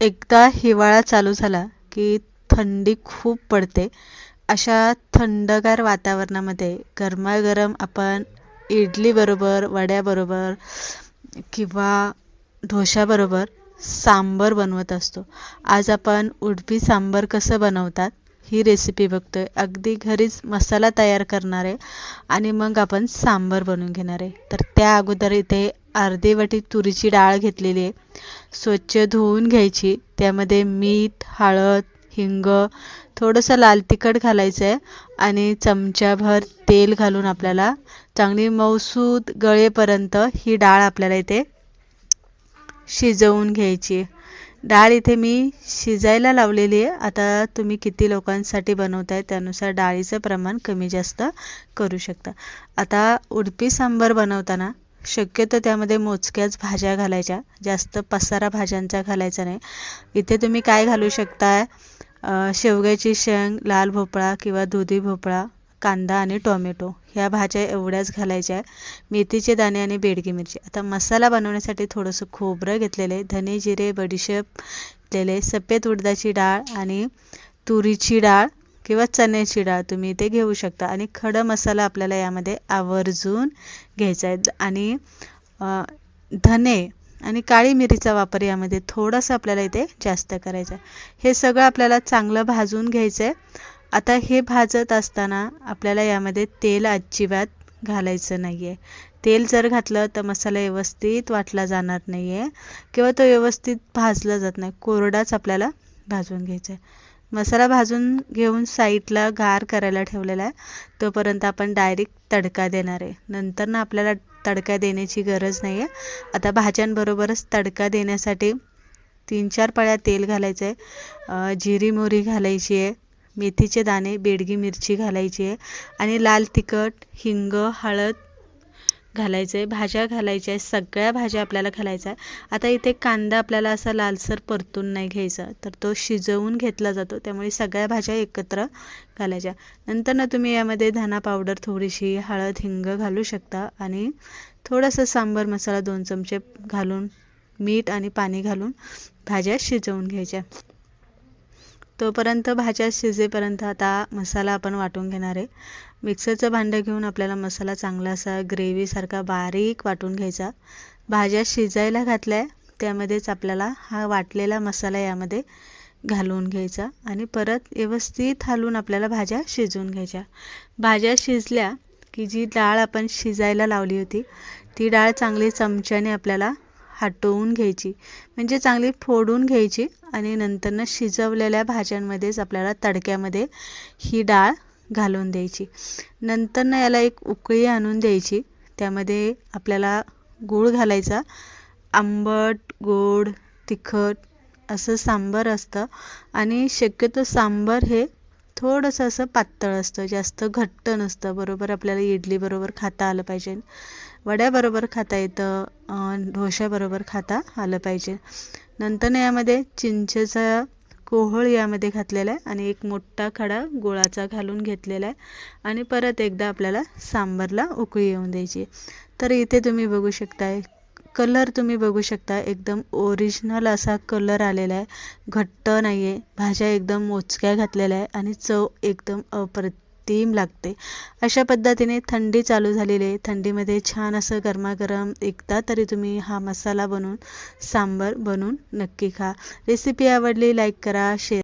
एकदा हिवाळा चालू झाला की थंडी खूप पडते. अशा थंडगार वातावरणामध्ये गरमागरम आपण इडलीबरोबर वड्याबरोबर किंवा ढोशाबरोबर सांबर बनवत असतो. आज आपण उडपी सांबर कसं बनवतात? ही रेसिपी बघतोय. अगदी घरीच मसाला तयार करणार आहे आणि मग आपण सांबर बनवून घेणार आहे. तर त्या अगोदर इथे अर्धी वाटी तुरीची डाळ घेतलेली आहे. स्वच्छ धुवून घ्यायची. त्यामध्ये मीठ हळद हिंग थोडंसं लाल तिखट घालायचं आहे आणि चमच्याभर तेल घालून आपल्याला चांगली मऊसूद गळेपर्यंत ही डाळ आपल्याला इथे शिजवून घ्यायची डाळ इथे मी शिजायला लावलेली आहे. आता तुम्ही किती लोकांसाठी बनवताय त्यानुसार डाळीचं प्रमाण कमी जास्त करू शकता. आता उडपी सांबर बनवताना शक्यतो त्यामध्ये मोजक्याच भाज्या घालायच्या. जास्त पसारा भाज्यांचा घालायचा नाही. इथे तुम्ही काय घालू शकताय? शेवग्याची शेंग लाल भोपळा किंवा दुधी भोपळा. कांदा आणि टोमॅटो ह्या भाज्या एवढ्याच घालायच्या. मेथीचे दाणे आणि बेडगी मिरची. आता मसाला बनवण्यासाठी थोडंसं खोबरं घेतलेलं आहे. धने जिरे बडीशेप घेतलेले सफेद उडदाची डाळ आणि तुरीची डाळ किंवा चण्याची डाळ तुम्ही इथे घेऊ शकता. आणि खडं मसाला आपल्याला यामध्ये आवर्जून घ्यायचा आहे. आणि धने आणि काळी मिरीचा वापर यामध्ये थोडंसं आपल्याला इथे जास्त करायचं आहे. हे सगळं आपल्याला चांगलं भाजून घ्यायचं आहे आता हे भाजत असताना आपल्याला यामध्ये तेल अजिबात घालायचं नाही आहे तेल जर घातलं तर मसाला व्यवस्थित वाटला जाणार नाही आहे किंवा तो व्यवस्थित भाजला जात नाही. कोरडाच आपल्याला भाजून घ्यायचा आहे मसाला भाजून घेऊन साईडला गार करायला ठेवलेला आहे. तोपर्यंत आपण डायरेक्ट तडका देणार आहे. नंतर ना आपल्याला तडका देण्याची गरज नाही आहे आता भाज्यांबरोबरच तडका देण्यासाठी तीन चार पळ्या तेल घालायचं आहे जिरी मोहरी घालायची आहे. मेथीचे दाणे बेडगी मिरची घालायची आहे आणि लाल तिखट हिंग हळद घालायचं आहे भाज्या घालायच्या आहे सगळ्या भाज्या आपल्याला घालायच्या आहे आता इथे कांदा आपल्याला असा लालसर परतून नाही घ्यायचा तर तो शिजवून घेतला जातो त्यामुळे सगळ्या भाज्या एकत्र घालायच्या. नंतर ना तुम्ही यामध्ये धना पावडर थोडीशी हळद हिंग घालू शकता आणि थोडंसं सांबर मसाला दोन चमचे घालून मीठ आणि पाणी घालून भाज्या शिजवून घ्यायच्या. तोपर्यंत भाज्या शिजेपर्यंत आता मसाला आपण वाटून घेणार आहे. मिक्सरचं भांडं घेऊन आपल्याला मसाला चांगला असा ग्रेव्हीसारखा बारीक वाटून घ्यायचा. भाज्या शिजायला घातल्या त्यामध्येच आपल्याला हा वाटलेला मसाला यामध्ये घालून घ्यायचा आणि परत व्यवस्थित हालून आपल्याला भाज्या शिजवून घ्यायच्या. भाज्या शिजल्या की जी डाळ आपण शिजायला लावली होती ती डाळ चांगली चमच्याने आपल्याला हटवून घ्यायची. म्हणजे चांगली फोडून घ्यायची आणि नंतरनं शिजवलेल्या भाज्यांमध्येच आपल्याला तडक्यामध्ये ही डाळ घालून द्यायची. नंतरनं याला एक उकळी आणून द्यायची. त्यामध्ये आपल्याला गूळ घालायचा. आंबट गोड तिखट असं सांबर असतं. आणि शक्यतो सांबर हे थोडंसं असं पातळ असतं. जास्त घट्ट नसतं. बरोबर आपल्याला इडलीबरोबर खाता आलं पाहिजे. वड्याबरोबर खाता येतं ढोशाबरोबर खाता आलं पाहिजे. नंतर यामध्ये चिंचेचा कोहळ यामध्ये घातलेला आहे आणि एक मोठा खडा गोळाचा घालून घेतलेला आहे आणि परत एकदा आपल्याला सांबरला उकळी येऊन द्यायची तर इथे तुम्ही बघू शकताय कलर तुम्ही बघू शकता एकदम ओरिजिनल असा कलर आलेला आहे. घट्ट नाही आहे भाज्या एकदम मोजक्या घातलेल्या आहे आणि चव एकदम अप्रत अप्रतिम लागते. अशा पद्धतीने थंडी चालू झालेली आहे. थंडीमध्ये छान असं गरमागरम एकदा तरी तुम्ही हा मसाला बनवून सांबर बनवून नक्की खा. रेसिपी आवडली लाईक करा शेअर